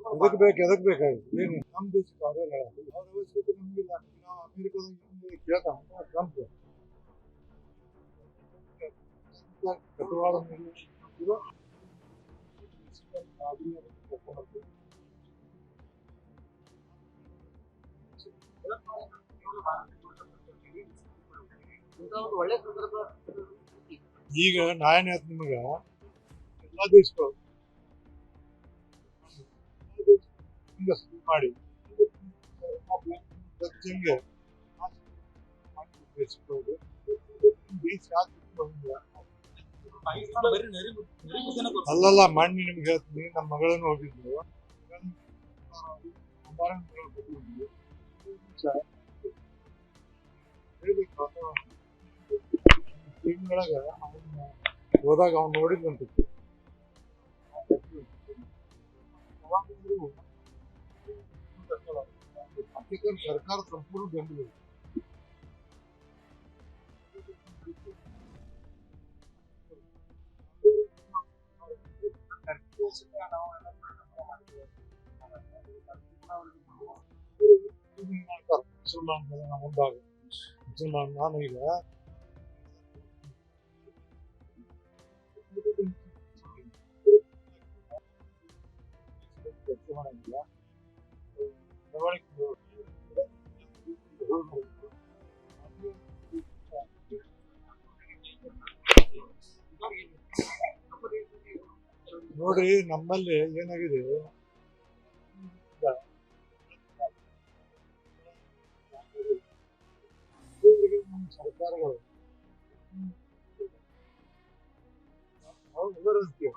ಎದಕ್ ಬೇಕು ಎದಕ್ ಬೇಕಾಗಿತ್ತು ಏನು ನಮ್ಮ ದೇಶಕ್ಕೆ ಅವರೇ ಅವ್ರ ಅವಶ್ಯಕತೆ ನಮಗಿಲ್ಲ ನಾವು ಅಮೆರಿಕದಾಗ ಕೇಳ್ತಾನ ಟ್ರಂಪ್ ಕಟುವಾದ ಮೇಲೆ ಇದು ಒಳ್ಳೆ ಸಂದರ್ಭ ಈಗ ನಾ ಏನ್ ಹೇಳ್ತೀನಿ ನಿಮಗೆ ಎಲ್ಲ ದೇಶಗಳು ಬರೀ ಶುರು ಮಾಡಿ ಗೊತ್ತು. ಅಲ್ಲಲ್ಲ ಮಣ್ಣು ನಿಮ್ಗೆ ಹೇಳ್ತೀನಿ, ನಮ್ಮ ಮಗಳನ್ನು ಹೋಗಿದ್ರು ತಿಂಗಳಾಗ ಅವ್ನ ಹೋದಾಗ ಅವ್ನು ನೋಡಿದ್ನಂತ सरकार सरकार संपूर्ण गंभीर சொன்னாங்க உண்டாகும் சொன்னாங்க நானும் இல்லை பிரச்சனை இல்லை ನೋಡ್ರಿ ನಮ್ಮಲ್ಲಿ ಏನಾಗಿದೆ ಇವ್ರಿಗೆ ನಮ್ಮ ಸರ್ಕಾರಗಳು ಅವ್ರು ಅಂತೀವಿ.